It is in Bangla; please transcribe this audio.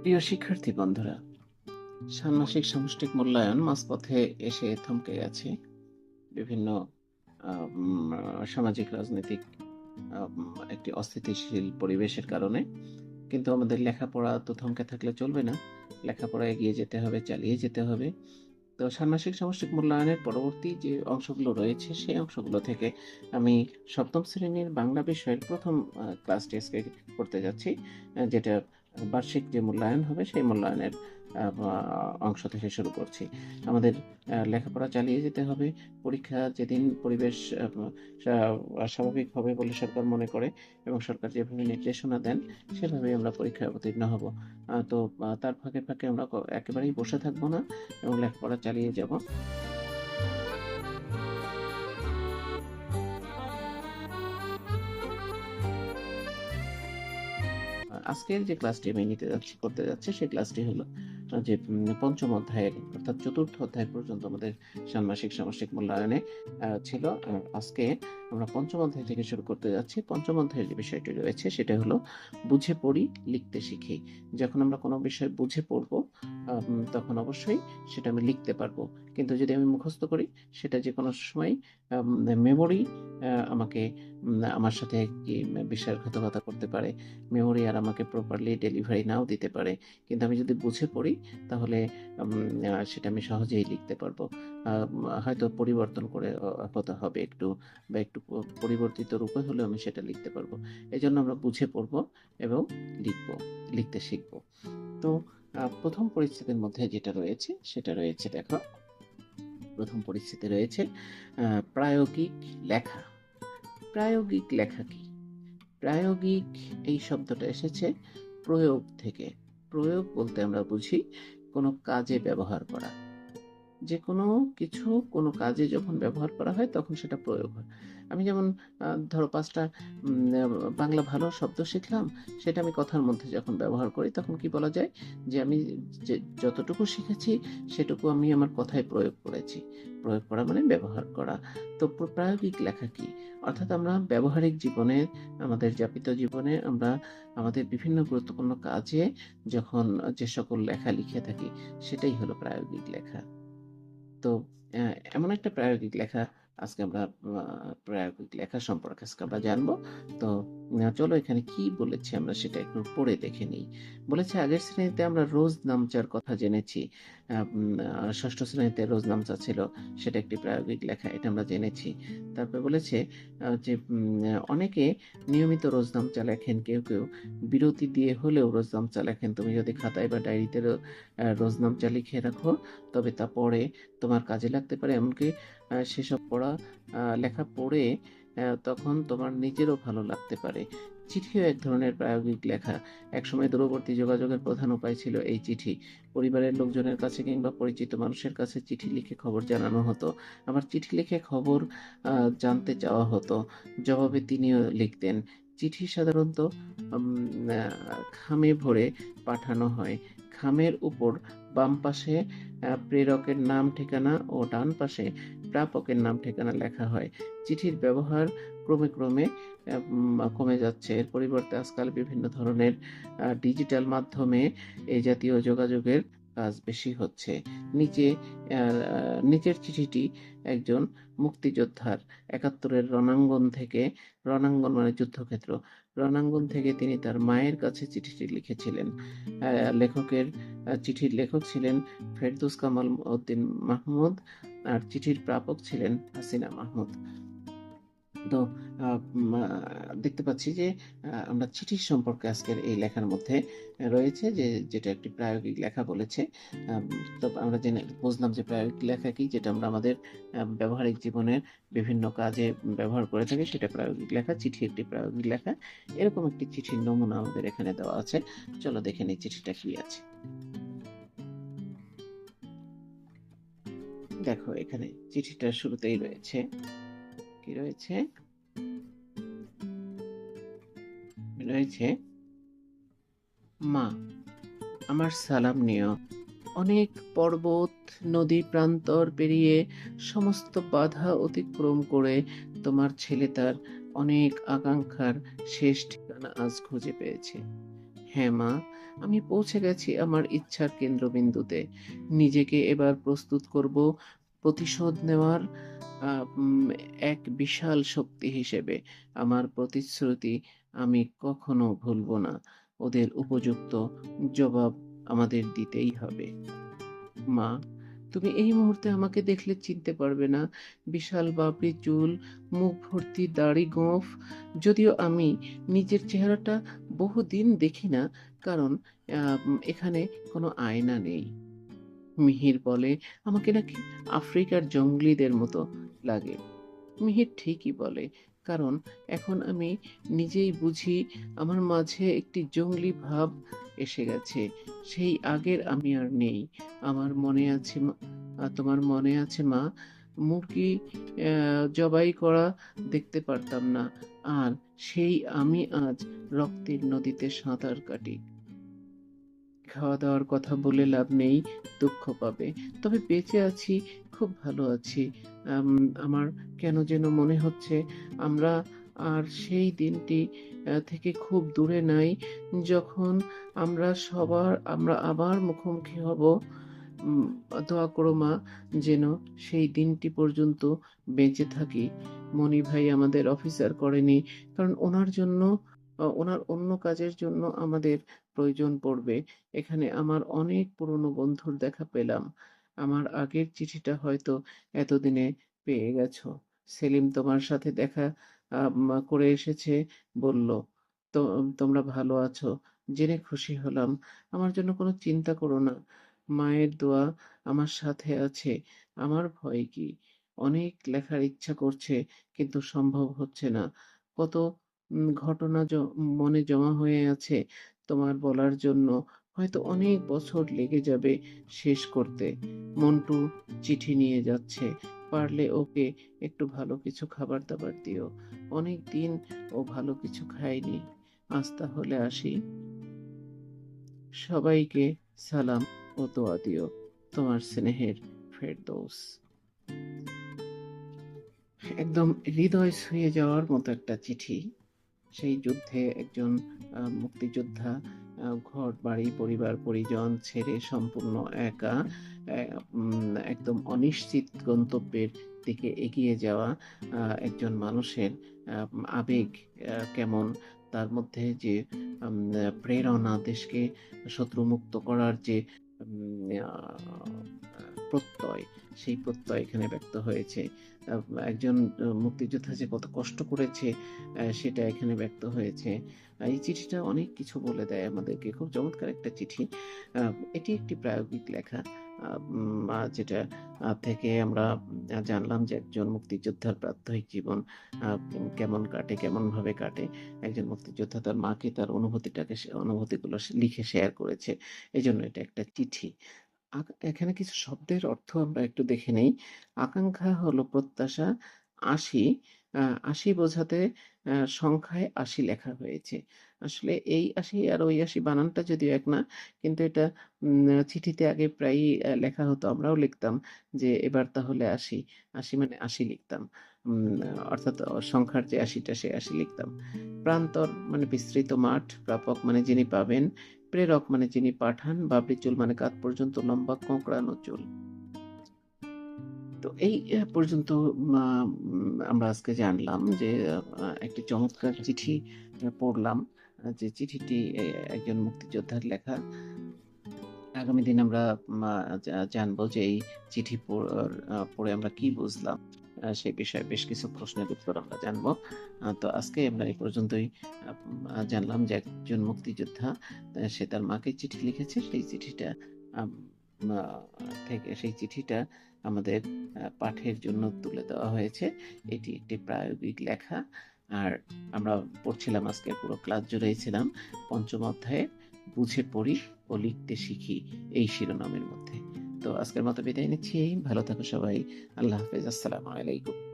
প্রিয় শিক্ষার্থী বন্ধুরা, ষান্মাসিক সামষ্টিক মূল্যায়ন মাঝপথে এসে থমকে গেছে। বিভিন্ন সামাজিক, রাজনৈতিক একটি অস্থিতিশীল পরিবেশের কারণে কিন্তু আমাদের লেখাপড়া তো থমকে থাকলে চলবে না। লেখাপড়া এগিয়ে যেতে হবে, চালিয়ে যেতে হবে। তো ষান্মাসিক সামষ্টিক মূল্যায়নের পরবর্তী যে অংশগুলো রয়েছে, সেই অংশগুলো থেকে আমি সপ্তম শ্রেণির বাংলা বিষয়ের প্রথম ক্লাস আজকে করতে যাচ্ছি যেটা বার্ষিক যে মূল্যায়ন হবে, সেই মূল্যায়নের অংশ থেকে শুরু করছি। আমাদের লেখাপড়া চালিয়ে যেতে হবে। পরীক্ষা যেদিন পরিবেশ স্বাভাবিক হবে বলে সরকার মনে করে এবং সরকার যেভাবে নির্দেশনা দেন সেভাবে আমরা পরীক্ষায় অবতীর্ণ হব। তো তার ফাঁকে ফাঁকে আমরা একেবারেই বসে থাকব না এবং লেখাপড়া চালিয়ে যাব। আজকের যে ক্লাসটি আমি নিতে যাচ্ছি, করতে যাচ্ছি, সেই ক্লাসটি হলো যে পঞ্চম অধ্যায়ের, অর্থাৎ চতুর্থ অধ্যায় পর্যন্ত আমাদের ষান্মাসিক সামষ্টিক মূল্যায়নে ছিল। আর আজকে আমরা পঞ্চম অধ্যায় থেকে শুরু করতে যাচ্ছি। পঞ্চম অধ্যায়ের যে বিষয়টি রয়েছে, সেটা হলো বুঝে পড়ি, লিখতে শিখি। যখন আমরা কোনো বিষয় বুঝে পড়ব তখন অবশ্যই সেটা আমি লিখতে পারব। কিন্তু যদি আমি মুখস্থ করি, সেটা যে কোনো সময় মেমোরি আমাকে আমার সাথে কি বিশ্বাসঘাতকতা করতে পারে মেমোরি আর আমাকে প্রপারলি ডেলিভারি নাও দিতে পারে। কিন্তু আমি যদি বুঝে পড়ি, তাহলে সেটা আমি সহজেই লিখতে পারব। হয়তো পরিবর্তন করে হতে হবে একটু, বা একটু পরিবর্তিত রূপে হলেও আমি সেটা লিখতে পারব। এই জন্য আমরা বুঝে পড়ব এবং লিখব, লিখতে শিখব। তো প্রথম পরিস্থিতির মধ্যে যেটা রয়েছে, সেটা রয়েছে, দেখো। প্রথম পরিস্থিতি রয়েছে প্রায়োগিক লেখা। প্রায়োগিক লেখা কি? প্রায়োগিক এই শব্দটা এসেছে প্রয়োগ থেকে। প্রয়োগ বলতে আমরা বুঝি কোনো কাজে ব্যবহার করা। যে কোনো কিছু কোনো কাজে যখন ব্যবহার করা হয় তখন সেটা প্রয়োগ হয়। আমি যেমন ধরো পাঁচটা বাংলা ভালো শব্দ শিখলাম, সেটা আমি কথার মধ্যে যখন ব্যবহার করি তখন কি বলা যায় যে আমি যে যতটুকু শিখেছি সেটুকু আমি আমার কথায় প্রয়োগ করেছি। প্রয়োগ করা মানে ব্যবহার করা। তো প্রায়োগিক লেখা কি? অর্থাৎ আমরা ব্যবহারিক জীবনে, আমাদের যাপিত জীবনে আমরা আমাদের বিভিন্ন গুরুত্বপূর্ণ কাজে যখন যে সকল লেখা লিখে থাকি, সেটাই হলো প্রায়োগিক লেখা। তো এমন একটা প্রায়োগিক লেখা আজকে আমরা প্রায়োগিক লেখা সম্পর্কে আজকে আমরা জানব। তো চলো এখানে কি বলেছি আমরা সেটা একটু পড়ে দেখে নিই। বলেছে আগের শ্রেণীতে আমরা রোজ নামচার কথা জেনেছি। ষষ্ঠ শ্রেণীতে রোজ নামচা ছিল, সেটা একটি প্রায়োগিক লেখা, এটা আমরা জেনেছি। তারপরে বলেছে যে অনেকে নিয়মিত রোজ নামচা লেখেন, কেউ কেউ বিরতি দিয়ে হলেও রোজ নামচা লেখেন। তুমি যদি খাতায় বা ডায়েরিতে রোজ নামচা লিখে রাখো, তবে তা পড়ে তোমার কাজে লাগতে পারে। এমনকি সেসব পড়া লেখা পড়ে তখন তোমার নিজেরও ভালো লাগতে পারে। চিঠিও এক ধরনের প্রায়োগিক লেখা। একসময় দূরবর্তী যোগাযোগের প্রধান উপায় ছিল এই চিঠি। পরিবারের লোকজনের কাছে কিংবা পরিচিত মানুষের কাছে চিঠি লিখে খবর জানানো হতো। আবার চিঠি লিখে খবর জানতে চাওয়া হতো। জবাবে তিনিও লিখতেন, চিঠি সাধারণত খামে ভরে পাঠানো হয়। খামের উপর বাম পাশে প্রেরকের নাম ঠিকানা ও ডান পাশে প্রাপকের নাম ঠিকানা লেখা হয়। চিঠির ব্যবহার ক্রমে ক্রমে কমে যাচ্ছে। এর পরিবর্তে আজকাল বিভিন্ন ধরনের ডিজিটাল মাধ্যমে এই জাতীয় যোগাযোগের কাজ বেশি হচ্ছে। নিচে নিচের চিঠিটি একজন মুক্তিযোদ্ধার একাত্তরের রণাঙ্গন থেকে, রণাঙ্গন মানে যুদ্ধক্ষেত্র। রণাঙ্গন থেকে তিনি তার মায়ের কাছে চিঠিটি লিখেছিলেন। লেখকের চিঠির লেখক ছিলেন ফেরদুস কামাল উদ্দিন মাহমুদ আর চিঠির প্রাপক ছিলেন হাসিনা মাহমুদ। তো দেখতে পাচ্ছি যে আমরা চিঠির সম্পর্কে আজকের এই লেখার মধ্যে রয়েছে যে, যেটা একটি প্রায়োগিক লেখা বলেছে। তো আমরা জেনে বুঝলাম যে প্রায়োগিক লেখা কি, যেটা আমরা আমাদের ব্যবহারিক জীবনের বিভিন্ন কাজে ব্যবহার করে থাকি, সেটা প্রায়োগিক লেখা, চিঠি একটি প্রায়োগিক লেখা। এরকম একটি চিঠির নমুনা আমাদের এখানে দেওয়া আছে। চলো দেখে নিই চিঠিটা কি আছে। দেখো, এখানে চিঠিটা শুরুতেই রয়েছে। কি রয়েছে? রয়েছে, মা, আমার সালাম নিও। অনেক পর্বত, নদী প্রান্তর পেরিয়ে সমস্ত বাধা অতিক্রম করে তোমার ছেলে তার অনেক আকাঙ্ক্ষার শেষ ঠিকানা আজ খুঁজে পেয়েছে। হ্যাঁ মা, আমি পৌঁছে গেছি আমার ইচ্ছার কেন্দ্রবিন্দুতে। নিজেকে এবার প্রস্তুত করব প্রতিশোধ নেওয়ার এক বিশাল শক্তি হিসেবে আমার প্রতিশ্রুতি আমি কখনো ভুলব না। ওদের উপযুক্ত জবাব আমাদের দিতেই হবে। মা, তুমি এই মুহূর্তে আমাকে দেখলে চিনতে পারবে না। বিশাল বাবরি চুল, মুখ ভর্তি দাড়ি গোঁফ। যদিও আমি নিজের চেহারাটা বহুদিন দেখি না, কারণ এখানে কোনো আয়না নেই। মিহির বলে, আমাকে নাকি আফ্রিকার জঙ্গলিদের মতো লাগে। মিহির ঠিকই বলে, কারণ এখন আমি নিজেই বুঝি আমার মাঝে একটি জঙ্গলি ভাব এসে গেছে। সেই আগের আমি আর নেই। আমার মনে আছে তোমার মনে আছে মা, মুরগি জবাই করা দেখতে পারতাম না। আর সেই আমি আজ রক্তের নদীতে সাঁতার কাটি। খাওয়া দাওয়ার কথা বলে লাভ নেই, দুঃখ পাবে। তবে বেঁচে আছি, খুব ভালো আছি। আমার কেন যেন মনে হচ্ছে আমরা আর সেই দিনটি থেকে খুব দূরে নাই, যখন আমরা সবার, আমরা আবার মুখোমুখি হব। দোয়া করো মা, যেন সেই দিনটি পর্যন্ত বেঁচে থাকি। মনি ভাই আমাদের অফিসার করেনি, কারণ ওনার জন্য আহ, ওনার অন্য কাজের জন্য আমাদের প্রয়োজন পড়বে। এখানে আমার অনেক পুরনো বন্ধুর দেখা পেলাম। আমার আগের চিঠিটা হয়তো এতদিনে পেয়ে গেছো। সেলিম তোমার সাথে দেখা করে এসেছে বলল তো তোমরা ভালো আছো? জেনে খুশি হলাম। আমার জন্য কোনো চিন্তা করো না। মায়ের দোয়া আমার সাথে আছে। আমার ভয় কি? অনেক লেখার ইচ্ছা করছে কিন্তু সম্ভব হচ্ছে না। কত ঘটনা মনে জমা হয়ে আছে তোমার বলার জন্য। হয়তো অনেক বছর লেগে যাবে শেষ করতে। মন্টু চিঠি নিয়ে যাচ্ছে। পারলে ওকে একটু ভালো কিছু খাবার দাবার দিও। অনেক দিন ও ভালো কিছু খায়নি। আজ তাহলে আসি। সবাইকে সালাম ও দোয়া দিও, তোমার স্নেহের ফেরদৌস। একদম হৃদয় ছুঁয়ে যাওয়ার মতো একটা চিঠি। সেই যুদ্ধে একজন মুক্তিযোদ্ধা ঘর, বাড়ি, পরিবার, পরিজন ছেড়ে সম্পূর্ণ একা একদম অনিশ্চিত গন্তব্যের দিকে এগিয়ে যাওয়া একজন মানুষের আবেগ কেমন তার মধ্যে যে প্রেরণা, দেশকে শত্রুমুক্ত করার যে প্রত্যয়, সেই প্রত্যয় এখানে ব্যক্ত হয়েছে। একজন মুক্তিযোদ্ধা যে কত কষ্ট করেছে সেটা এখানে ব্যক্ত হয়েছে। এই চিঠিটা অনেক কিছু বলে দেয় আমাদেরকে। খুব চমৎকার একটা চিঠি। এটি একটি প্রায়োগিক লেখা। যেটা থেকে আমরা জানলাম যে একজন মুক্তিযোদ্ধার প্রাত্যহিক জীবন কেমন কাটে কেমন ভাবে কাটে। একজন মুক্তিযোদ্ধা তার মাকে তার অনুভূতিটাকে অনুভূতিগুলো লিখে শেয়ার করেছে। এই জন্য এটা একটা চিঠি। এখানে কিছু শব্দের অর্থ আমরা একটু দেখে নেই। আকাঙ্ক্ষা হলো প্রত্যাশা আশি আশি বোঝাতে সংখ্যায় আশি লেখা হয়েছে। আসলে এই আশি আর ওই আশি বানানটা যদিও এক না, কিন্তু এটা চিঠিতে আগে প্রায়ই লেখা হতো। আমরাও লিখতাম যে এবার তাহলে আশি আশি মানে আশি লিখতাম। অর্থাৎ সংখ্যার যে আশিটা সে আশি লিখতাম। প্রান্তর মানে বিস্তৃত মাঠ, প্রাপক মানে যিনি পাবেন প্রেরক মানে যিনি পাঠান, বাবরি চুল মানে কাত পর্যন্ত, লম্বা কোঁকড়ানো চুল। তো এই পর্যন্ত আমরা আজকে জানলাম যে একটি চমৎকার চিঠি পড়লাম, যে চিঠিটি একজন মুক্তিযোদ্ধার লেখা। আগামী দিন আমরা জানব যে এই চিঠি পড়- আমরা কি বুঝলাম। সেই বিষয়ে বেশ কিছু প্রশ্নের উত্তর আমরা জানব। তো আজকে আমরা এই পর্যন্তই জানলাম যে একজন মুক্তিযোদ্ধা সে তার মাকে চিঠি লিখেছে। সেই চিঠিটা থেকে সেই চিঠিটা আমাদের পাঠের জন্য তুলে দেওয়া হয়েছে। এটি একটি প্রায়োগিক লেখা। আর আমরা পড়ছিলাম আজকে, পুরো ক্লাস জুড়েই ছিলাম। পঞ্চম অধ্যায়ে, বুঝে পড়ি ও লিখতে শিখি এই শিরোনামের মধ্যে। আজকের মতো বিদায় নিচ্ছি। ভালো থাকো সবাই। আল্লাহ হাফেজ। আসসালামু আলাইকুম।